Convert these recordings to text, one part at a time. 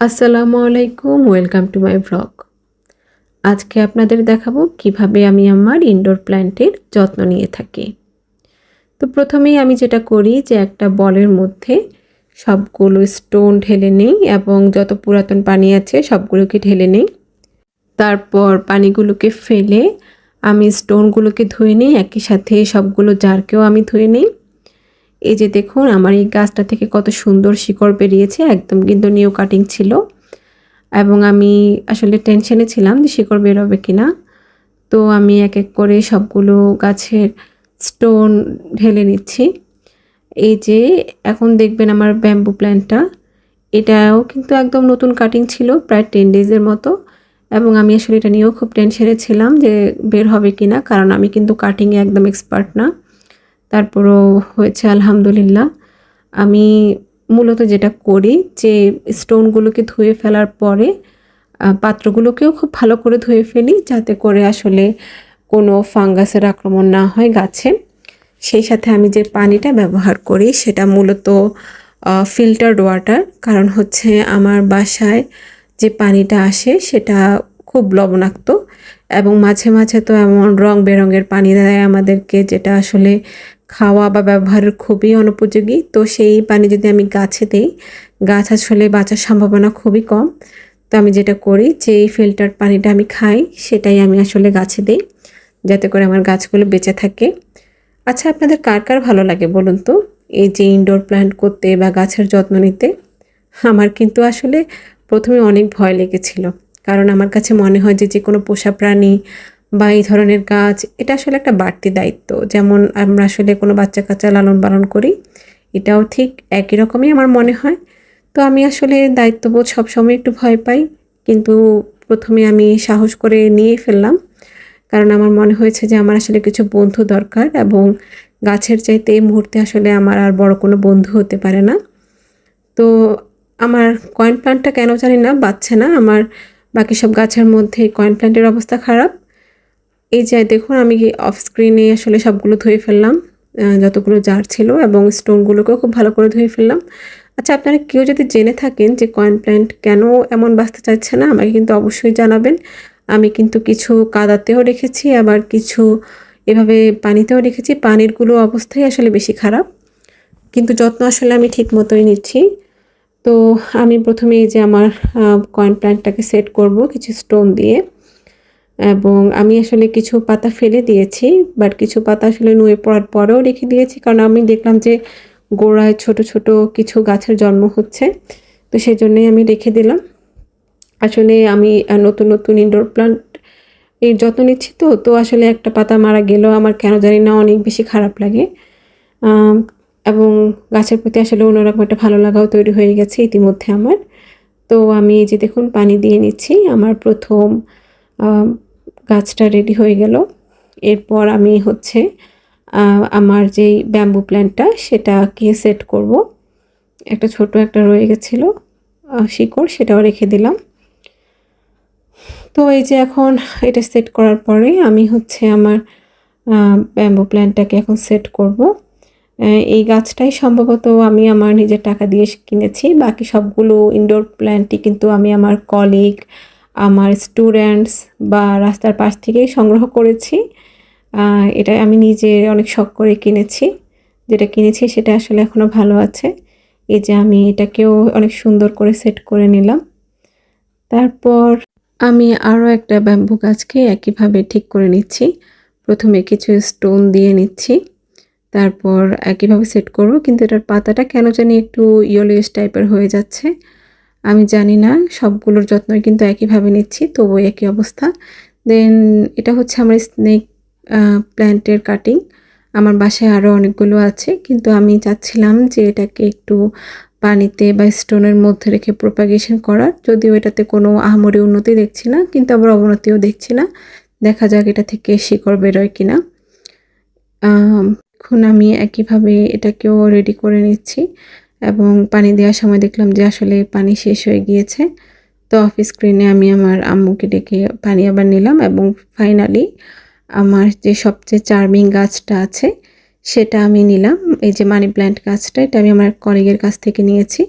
আসসালামু আলাইকুম, welcome to my vlog আজকে আপনাদের দেখাবো কীভাবে আমি আমার ইনডোর প্ল্যান্টের যত্ন নিয়ে থাকি। তো প্রথমেই আমি যেটা করি যে একটা বলের মধ্যে সবগুলো স্টোন ঢেলে নেই এবং যত পুরাতন পানি আছে সবগুলোকে ঢেলে নেই। তারপর পানিগুলোকে ফেলে আমি স্টোনগুলোকে ধুয়ে নিই, একই সাথে সবগুলো জারকেও আমি ধুয়ে নিই। এই যে দেখুন, আমার এই গাছটা থেকে কত সুন্দর শিকড় বেরিয়েছে, একদম কিন্তু নিউ কাটিং ছিল। এবং আমি আসলে টেনশনে ছিলাম যে শিকড় বেরোবে কি না তো আমি এক এক করে সবগুলো গাছের স্টোন ঢেলে নিচ্ছি। এই যে এখন দেখবেন আমার ব্যাম্বু প্ল্যান্টটা এটাও কিন্তু একদম নতুন কাটিং ছিল, প্রায় টেন ডেজের মতো। এবং আমি আসলে এটা নিয়েও খুব টেনশনে ছিলাম যে বের হবে কি না কারণ আমি কিন্তু কাটিংয়ে একদম এক্সপার্ট না। তারপরও হয়েছে আলহামদুলিল্লাহ। আমি মূলত যেটা করি যে স্টোনগুলোকে ধুয়ে ফেলার পরে পাত্রগুলোকেও খুব ভালো করে ধুয়ে ফেলি যাতে করে আসলে কোনো ফাঙ্গাসের আক্রমণ না হয় গাছে। সেই সাথে আমি যে পানিটা ব্যবহার করি সেটা মূলত ফিল্টার্ড ওয়াটার। কারণ হচ্ছে আমার বাসায় যে পানিটা আসে সেটা খুব লবণাক্ত এবং মাঝে মাঝে তো এমন রং বেরঙের পানি দেয় আমাদেরকে যেটা আসলে খাওয়া বা ব্যবহারের খুবই অনুপযোগী। তো সেই পানি যদি আমি গাছে দিই, গাছ আসলে বাঁচার সম্ভাবনা খুবই কম। তো আমি যেটা করি যে ফিল্টার পানিটা আমি খাই, সেটাই আমি আসলে গাছে দিই, যাতে করে আমার গাছগুলো বেঁচে থাকে। আচ্ছা আপনাদের কার কার ভালো লাগে বলুন তো? এই যে ইনডোর প্ল্যান্ট করতে বা গাছের যত্ন নিতে, আমার কিন্তু আসলে প্রথমে অনেক ভয় লেগেছিল। কারণ আমার কাছে মনে হয় যে যে কোনো পোষা প্রাণী বা এই ধরনের গাছ এটা আসলে একটা বাড়তি দায়িত্ব। যেমন আমরা আসলে কোনো বাচ্চা কাচ্চা লালন পালন করি, এটাও ঠিক একই রকমই আমার মনে হয়। তো আমি আসলে দায়িত্ববোধ সবসময় একটু ভয় পাই, কিন্তু প্রথমে আমি সাহস করে নিয়ে ফেললাম। কারণ আমার মনে হয়েছে যে আমার আসলে কিছু বন্ধু দরকার এবং গাছের চাইতে এই মুহূর্তে আসলে আমার আর বড় কোনো বন্ধু হতে পারে না। তো আমার কয়েন প্ল্যান্টটা কেন জানি না বাচ্চা না। আমার বাকি সব গাছের মধ্যে কয়েন প্ল্যান্টের অবস্থা খারাপ। এই যে দেখুন, আমি অফ স্ক্রিনে আসলে সবগুলো ধুয়ে ফেললাম যতগুলো জার ছিল এবং স্টোনগুলোকেও খুব ভালো করে ধুয়ে ফেললাম। আচ্ছা আপনারা কেউ যদি জেনে থাকেন যে কয়েন প্ল্যান্ট কেন এমন বাঁচতে চাইছে না, আমাকে কিন্তু অবশ্যই জানাবেন। আমি কিন্তু কিছু কাদাতেও রেখেছি, আবার কিছু এভাবে পানিতেও রেখেছি। পানিরগুলো অবস্থাই আসলে বেশি খারাপ, কিন্তু যত্ন আসলে আমি ঠিক মতোই নিচ্ছি। তো আমি প্রথমে এই যে আমার কয়েন প্ল্যান্টটাকে সেট করব কিছু স্টোন দিয়ে। এবং আমি আসলে কিছু পাতা ফেলে দিয়েছি বাট কিছু পাতা আসলে নুয়ে পড়ার পরেও রেখে দিয়েছি, কারণ আমি দেখলাম যে গোড়ায় ছোট ছোট কিছু গাছের জন্ম হচ্ছে, তো সেই জন্যই আমি রেখে দিলাম। আসলে আমি নতুন নতুন ইনডোর প্লান্ট এর যত্ন নিচ্ছি তো তো আসলে একটা পাতা মারা গেলেও আমার কেন জানি না অনেক বেশি খারাপ লাগে। এবং গাছের প্রতি আসলে অন্যরকম একটা ভালো লাগাও তৈরি হয়ে গেছে ইতিমধ্যে আমার। তো আমি এই যে দেখুন, পানি দিয়ে নিচ্ছি, আমার প্রথম গাছটা রেডি হয়ে গেল। এরপর আমি হচ্ছে আমার যেই ব্যাম্বু প্ল্যান্টটা সেটাকে সেট করব। একটা ছোট একটা রয়ে গেছিল শিকড় সেটাও রেখে দিলাম। তো এই যে এখন এটা সেট করার পরে আমি হচ্ছে আমার ব্যাম্বু প্ল্যান্টটাকে এখন সেট করব। এই গাছটাই সম্ভবত আমি আমার নিজের টাকা দিয়ে কিনেছি। বাকি সবগুলো ইনডোর প্ল্যান্টই কিন্তু আমি আমার কলিগ আমার স্টুডেন্টস বা রাস্তার পাশ থেকেই সংগ্রহ করেছি। এটা আমি নিজে অনেক শখ করে কিনেছি। যেটা কিনেছি সেটা আসলে এখনও ভালো আছে। এই যে আমি এটাকেও অনেক সুন্দর করে সেট করে নিলাম। তারপর আমি আরও একটা ব্যাম্বু গাছকে একইভাবে ঠিক করে নিচ্ছি। প্রথমে কিছু স্টোন দিয়ে নিচ্ছি। তারপর একইভাবে সেট করব, কিন্তু এটার পাতাটা কেন জানি একটু ইয়েলোইশ টাইপের হয়ে যাচ্ছে। আমি জানি না, সবগুলোর যত্নই কিন্তু একইভাবে নিচ্ছি তবু একই অবস্থা। দেন এটা হচ্ছে আমার স্নেক প্ল্যান্টের কাটিং আমার বাসায় আরও অনেকগুলো আছে, কিন্তু আমি চাচ্ছিলাম যে এটাকে একটু পানিতে বা স্টোনের মধ্যে রেখে প্রোপাগেশন করার। যদিও এটাতে কোনো আহামরি উন্নতি দেখছি না, কিন্তু আবার অবনতিও দেখছি না। দেখা যাক এটা থেকে শিকড় বেরোয় কিনা। এখন আমি একইভাবে এটাকেও রেডি করে নিচ্ছি। এবং পানি দেওয়ার সময় দেখলাম যে আসলে পানি শেষ হয়ে গিয়েছে। তো অফ স্ক্রিনে আমি আমার আম্মুকে ডেকে পানি আবার নিলাম এবং ফাইনালি আমার যে সবচেয়ে চার্মিং গাছটা আছে সেটা আমি নিলাম। এই যে মানি প্ল্যান্ট গাছটা, এটা আমি আমার কলিগের কাছ থেকে নিয়েছি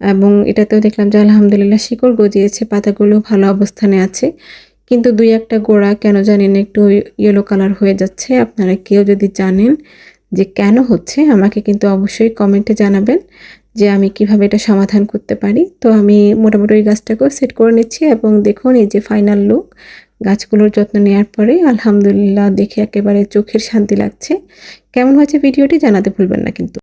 এবং এটাতেও দেখলাম যে আলহামদুলিল্লাহ শিকড় গজিয়েছে, পাতাগুলো ভালো অবস্থানে আছে। কিন্তু দুই একটা গোড়া কেন জানেন একটু ইয়েলো কালার হয়ে যাচ্ছে। আপনারা কেউ যদি জানেন যে কেন হচ্ছে, আমাকে কিন্তু অবশ্যই কমেন্টে জানাবেন যে আমি কীভাবে এটা সমাধান করতে পারি। তো আমি মোটামুটি ওই গাছটাকেও সেট করে নিচ্ছি এবং দেখুন এই যে ফাইনাল লুক গাছগুলোর যত্ন নেওয়ার পরে আলহামদুলিল্লাহ দেখে একেবারে চোখের শান্তি লাগছে। কেমন হয়েছে ভিডিওটি জানাতে ভুলবেন না কিন্তু।